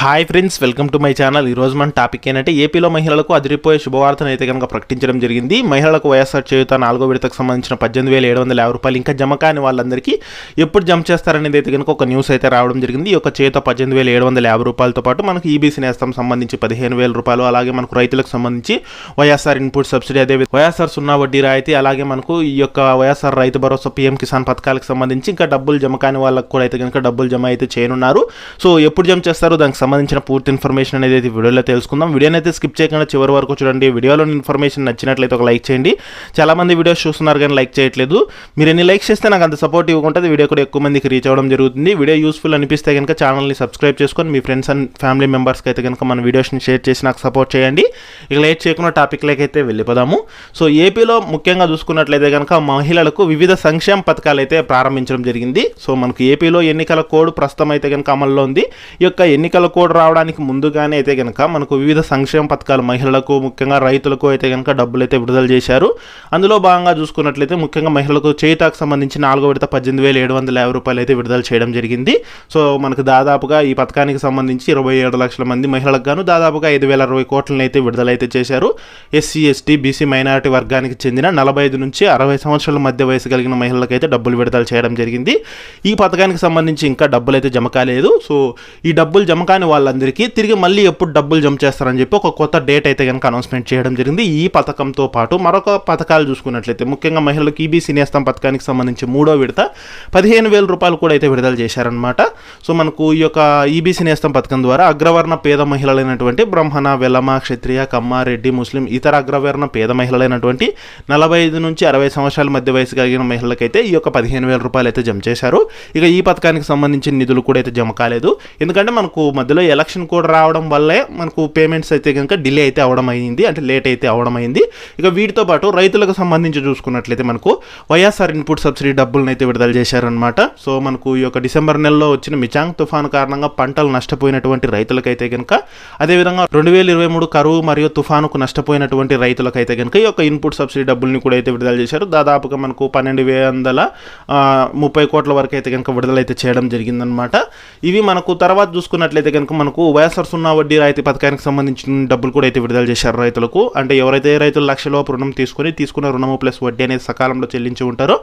Hi friends welcome to my channel. ఈ రోజు మన టాపిక్ ఏంటంటే ఏపీలో మహిళలకు అదిరిపోయే శుభవార్తను అయితే కనుక ప్రకటించడం జరిగింది. మహిళలకు వైఎస్ఆర్ చేయుత నాలుగో విడతకు సంబంధించిన పద్దెనిమిది వేల ఏడు వందల యాభై రూపాయలు ఇంకా జమ కాని వాళ్ళందరికీ ఎప్పుడు జమ చేస్తారనేది అయితే కనుక ఒక న్యూస్ అయితే రావడం జరిగింది. ఈ యొక్క చేత పద్దెనిమిది వేల ఏడు వందల యాభై రూపాయలతో పాటు మనకు ఈబీసీ నేస్తం సంబంధించి పదిహేను వేల రూపాయలు అలాగే మనకు రైతులకు సంబంధించి వైఎస్ఆర్ ఇన్పుట్ సబ్సిడీ అదే వైఎస్ఆర్ సున్నా వడ్డీ రాయితీ అలాగే మనకు ఈ యొక్క వైఎస్ఆర్ రైతు భరోసా పీఎం కిసాన్ పథకాలకు సంబంధించి ఇంకా డబ్బులు జమ కాని వాళ్ళకు కూడా అయితే కనుక డబ్బులు జమ అయితే చేయనున్నారు. సో ఎప్పుడు జమ చేస్తారు? దానికి సంబంధించిన పూర్తి ఇన్ఫర్మేషన్ అనేది అయితే వీడియోలో తెలుసుకుందాం. వీడియోని అయితే స్కిప్ చేయకుండా చివరి వరకు చూడండి. వీడియోలోని ఇన్ఫర్మేషన్ నచ్చినట్లయితే ఒక లైక్ చేయండి. చాలా మంది వీడియోస్ చూస్తున్నారు కానీ లైక్ చేయట్లేదు. మీరు ఎన్ని లైక్స్ చేస్తే నాకు అంత సపోర్ట్ ఇవ్వకుంటుంది వీడియో కూడా ఎక్కువ మందికి రీచ్ అవ్వడం జరుగుతుంది. వీడియో యూస్ఫుల్ అనిపిస్తే కనుక ఛానల్ని సబ్స్క్రైబ్ చేసుకొని మీ ఫ్రెండ్స్ అండ్ ఫ్యామిలీ మెంబర్స్కి అయితే కనుక మన వీడియోస్ని షేర్ చేసి నాకు సపోర్ట్ చేయండి. ఇక లేట్ చేయకుండా టాపిక్లోకి అయితే వెళ్ళిపోదాము. సో ఏపీలో ముఖ్యంగా చూసుకున్నట్లయితే కనుక మహిళలకు వివిధ సంక్షేమ పథకాలు అయితే ప్రారంభించడం జరిగింది. సో మనకు ఏపీలో ఎన్నికల కోడ్ ప్రస్తుతం అయితే కనుక అమల్లో ఉంది. ఈ యొక్క ఎన్నికల కోడ్ రావడానికి ముందుగానే అయితే కనుక మనకు వివిధ సంక్షేమ పథకాలు మహిళలకు ముఖ్యంగా రైతులకు అయితే కనుక డబ్బులు అయితే విడుదల చేశారు. అందులో భాగంగా చూసుకున్నట్లయితే ముఖ్యంగా మహిళలకు చేతాకు సంబంధించి నాలుగో విడత పద్దెనిమిది వేల ఏడు వందల యాభై రూపాయలు అయితే విడుదల చేయడం జరిగింది. సో మనకు దాదాపుగా ఈ పథకానికి సంబంధించి ఇరవై ఏడు లక్షల మంది మహిళలకు గాను దాదాపుగా ఐదు వేల అరవై కోట్లను అయితే విడుదలైతే చేశారు. ఎస్సీ ఎస్టీ బీసీ మైనారిటీ వర్గానికి చెందిన నలభై ఐదు నుంచి అరవై సంవత్సరాల మధ్య వయసు కలిగిన మహిళలకు అయితే డబ్బులు విడుదల చేయడం జరిగింది. ఈ పథకానికి సంబంధించి ఇంకా డబ్బులు అయితే జమ కాలేదు. సో ఈ డబ్బులు జమ కాని వాళ్ళందరికీ తిరిగి మళ్ళీ ఎప్పుడు డబ్బులు జమ చేస్తారని చెప్పి ఒక కొత్త డేట్ అయితే కనుక అనౌన్స్మెంట్ చేయడం జరిగింది. ఈ పథకంతో పాటు మరొక పథకాలు చూసుకున్నట్లయితే ముఖ్యంగా మహిళలకు ఈబీసీ నేస్తం పథకానికి సంబంధించి మూడో విడత పదిహేను వేల రూపాయలు కూడా అయితే విడుదల చేశారనమాట సో మనకు ఈ యొక్క ఈబీసీ నేస్తం పథకం ద్వారా అగ్రవర్ణ పేద మహిళలైనటువంటి బ్రహ్మణ వెలమ క్షత్రియ కమ్మ రెడ్డి ముస్లిం ఇతర అగ్రవర్ణ పేద మహిళలైనటువంటి నలభై ఐదు నుంచి అరవై సంవత్సరాల మధ్య వయసు కలిగిన మహిళలకైతే ఈ యొక్క పదిహేను వేల రూపాయలు అయితే జమ చేశారు. ఇక ఈ పథకానికి సంబంధించిన నిధులు కూడా అయితే జమ కాలేదు. ఎందుకంటే మనకు మధ్యలో ఎలక్షన్ కూడా రావడం వల్లే మనకు పేమెంట్స్ అయితే కనుక డిలే అయితే అవడం అయింది అంటే లేట్ అయితే అవడం అయింది ఇక వీటితో పాటు రైతులకు సంబంధించి చూసుకున్నట్లయితే మనకు వైఎస్ఆర్ ఇన్పుట్ సబ్సిడీ డబ్బులను అయితే విడుదల చేశారనమాట సో మనకు ఈ యొక్క డిసెంబర్ నెలలో వచ్చిన మిచాంగ్ తుఫాను కారణంగా పంటలు నష్టపోయినటువంటి రైతులకైతే కనుక అదేవిధంగా రెండు వేల ఇరవై మూడు కరువు మరియు తుఫానుకు నష్టపోయినటువంటి రైతులకైతే కనుక ఈ యొక్క ఇన్పుట్ సబ్సిడీ డబ్బుల్ని కూడా అయితే విడుదల చేశారు. దాదాపుగా మనకు పన్నెండు వందల ముప్పై కోట్ల వరకు అయితే కనుక విడుదల అయితే చేయడం జరిగిందనమాట ఇవి మనకు తర్వాత చూసుకున్నట్లయితే కనుక మనకు వైఎస్ఆర్ సున్నా వడ్డీ రాయితీ పథకానికి సంబంధించిన డబ్బులు కూడా అయితే విడుదల చేశారు రైతులకు. అంటే ఎవరైతే రైతులు లక్షలోపు రుణం తీసుకొని తీసుకున్న రుణము ప్లస్ వడ్డీ అనేది సకాలంలో చెల్లించి ఉంటారో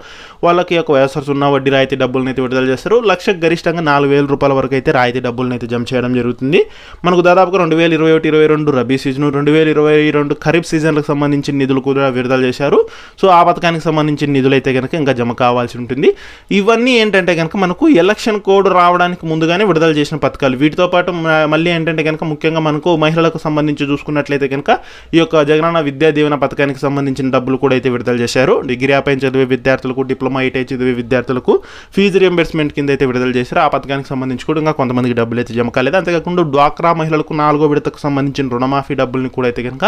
వాళ్ళకి ఒక యొక్క వైఎస్ఆర్ సున్నా వడ్డీ రాయితీ డబ్బులను అయితే విడుదల చేస్తారు. లక్ష గరిష్టంగా నాలుగు వేల రూపాయల వరకు అయితే రాయితీ డబ్బులను అయితే జమ చేయడం జరుగుతుంది. మనకు దాదాపుగా రెండు వేల ఇరవై ఒకటి ఇరవై రెండు రబీ సీజన్ రెండు వేల ఇరవై రెండు ఖరీఫ్ సీజన్లకు సంబంధించిన నిధులు కూడా విడుదల చేశారు. సో ఆ పథకానికి సంబంధించిన నిధులు అయితే కనుక ఇంకా జమ కావాల్సి ఉంటుంది. ఇవన్నీ ఏంటంటే కనుక మనకు ఎలక్షన్ కోడ్ రావడానికి ముందుగానే విడుదల చేసిన పథకాలు. వీటితో పాటు మళ్ళీ ఏంటంటే కనుక ముఖ్యంగా మనకు మహిళలకు సంబంధించి చూసుకున్నట్లయితే కనుక ఈ యొక్క జగనన్న విద్యా దీవెన పథకానికి సంబంధించిన డబ్బులు కూడా అయితే విడుదల చేశారు. డిగ్రీ ఆపై చదివే విద్యార్థులకు డిప్లొమా ఐటీ చదివే విద్యార్థులకు ఫీజు రియంబర్స్మెంట్ కింద అయితే విడుదల చేశారు. ఆ పథకానికి సంబంధించి కూడా ఇంకా కొంతమందికి డబ్బులు అయితే జమ కాలేదు. అంతేకాకుండా డ్వాక్రా మహిళలకు నాలుగో విడతకు సంబంధించిన రుణమాఫీ డబ్బుల్ని కూడా అయితే కనుక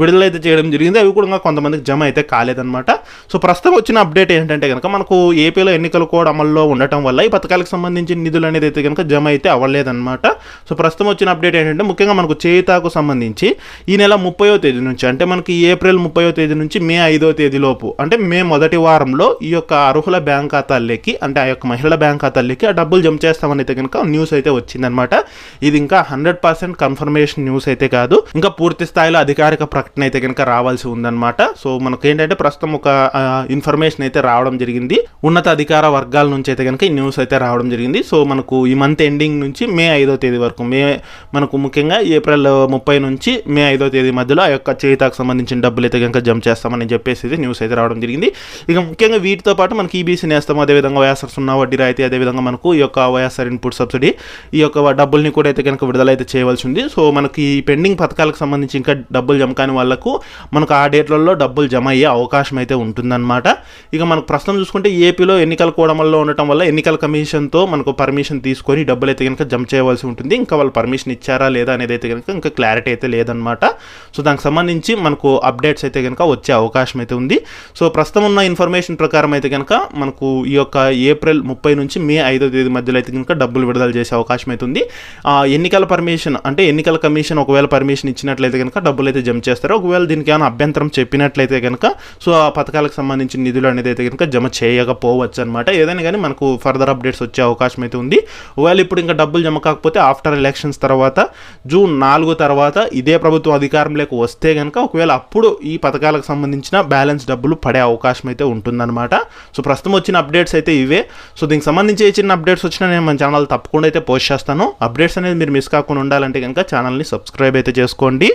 విడుదల అయితే చేయడం జరిగింది. అవి కూడా ఇంకా కొంతమందికి జమ అయితే కాలేదన్నమాట. సో ప్రస్తుతం వచ్చిన అప్డేట్ ఏంటంటే కనుక మనకు ఏపీలో ఎన్నికలు కూడా అమల్లో ఉండటం వల్ల ఈ పథకాలకు సంబంధించిన నిధులు అనేది అయితే కనుక జమ అయితే అవ్వలేదన్నమాట. సో ప్రస్తుతం వచ్చిన అప్డేట్ ఏంటంటే ముఖ్యంగా మనకు చేయితాకు సంబంధించి ఈ నెల ముప్పయో తేదీ నుంచి అంటే మనకి ఏప్రిల్ ముప్పయో తేదీ నుంచి మే ఐదో తేదీ లోపు అంటే మే మొదటి వారంలో ఈ యొక్క అర్హుల బ్యాంక్ ఖాతాల్లోకి అంటే ఆ యొక్క మహిళల బ్యాంక్ ఖాతాల్లోకి ఆ డబ్బులు జమ చేస్తామని అయితే కనుక న్యూస్ అయితే వచ్చిందనమాట. ఇది ఇంకా హండ్రెడ్ పర్సెంట్ కన్ఫర్మేషన్ న్యూస్ అయితే కాదు. ఇంకా పూర్తి స్థాయిలో అధికారిక ప్రకటన అయితే కనుక రావాల్సి ఉందన్నమాట సో మనకు ఏంటంటే ప్రస్తుతం ఒక ఇన్ఫర్మేషన్ అయితే రావడం జరిగింది. ఉన్నత అధికార వర్గాల నుంచి అయితే కనుక ఈ న్యూస్ అయితే రావడం జరిగింది. సో మనకు ఈ మంత్ ఎండింగ్ నుంచి మే ఐదో తేదీ వరకు. మే మనకు ముఖ్యంగా ఏప్రిల్ ముప్పై నుంచి మే ఐదో తేదీ మధ్యలో ఆ యొక్క చేతాకు సంబంధించిన డబ్బులు అయితే కనుక జమ చేస్తామని చెప్పేసి న్యూస్ అయితే రావడం జరిగింది. ఇక ముఖ్యంగా వీటితో పాటు మనకి ఈబీసీ నేస్తాం అదేవిధంగా వైఎస్ఆర్ సున్నా వడ్డీ రాయితీ అదేవిధంగా మనకు ఈ యొక్క వైఎస్ఆర్ ఇన్పుట్ సబ్సిడీ ఈ యొక్క డబ్బుల్ని కూడా అయితే కనుక విడుదల అయితే చేయవలసి ఉంది. సో మనకి ఈ పెండింగ్ పథకాలకు సంబంధించి ఇంకా డబ్బులు జమ కాని వాళ్ళకు మనకు ఆ డేట్లలో డబ్బులు జమ అయ్యే అవకాశం అయితే ఉంటుందన్నమాట. ఇక మనకు ప్రస్తుతం చూసుకుంటే ఏపీలో ఎన్నికల కూడమల్లో ఉండటం వల్ల ఎన్నికల కమిషన్తో మనకు పర్మిషన్ తీసుకొని డబ్బులు అయితే కనుక జమ చేయవలసి ఉంటుంది. ఇంకా వాళ్ళు పర్మిషన్ ఇచ్చారా లేదా అనేది అయితే కనుక ఇంకా క్లారిటీ అయితే లేదనమాట సో దానికి సంబంధించి మనకు అప్డేట్స్ అయితే కనుక వచ్చే అవకాశం అయితే ఉంది. సో ప్రస్తుతం ఉన్న ఇన్ఫర్మేషన్ ప్రకారం అయితే కనుక మనకు ఈ యొక్క ఏప్రిల్ ముప్పై నుంచి మే ఐదో తేదీ మధ్యలో అయితే కనుక డబ్బులు విడుదల చేసే అవకాశం అయితే ఉంది. ఆ, ఎన్నికల పర్మిషన్ అంటే ఎన్నికల కమిషన్ ఒకవేళ పర్మిషన్ ఇచ్చినట్లయితే కనుక డబ్బులు అయితే జమ చేస్తారు. ఒకవేళ దీనికి ఏమైనా అభ్యంతరం చెప్పినట్లయితే కనుక సో ఆ పథకాలకు సంబంధించిన నిధులు అనేది అయితే కనుక జమ చేయకపోవచ్చు అనమాట ఏదైనా కానీ మనకు ఫర్దర్ అప్డేట్స్ వచ్చే అవకాశం అయితే ఉంది. ఒకవేళ ఇప్పుడు ఇంకా డబ్బులు జమ కాకపోతే ఆఫ్టర్ ఆఫ్టర్ ఎలక్షన్స్ తర్వాత జూన్ నాలుగు తర్వాత ఇదే ప్రభుత్వం అధికారంలోకి వస్తే కనుక ఒకవేళ అప్పుడు ఈ పథకాలకు సంబంధించిన బ్యాలెన్స్ డబ్బులు పడే అవకాశం అయితే ఉంటుందన్నమాట. సో ప్రస్తుతం వచ్చిన అప్డేట్స్ అయితే ఇవే. సో దీనికి సంబంధించి ఏ చిన్న అప్డేట్స్ వచ్చినా నేను మన ఛానల్ తప్పకుండా అయితే పోస్ట్ చేస్తాను. అప్డేట్స్ అనేది మీరు మిస్ కాకుండా ఉండాలంటే కనుక ఛానల్ని సబ్స్క్రైబ్ అయితే చేసుకోండి.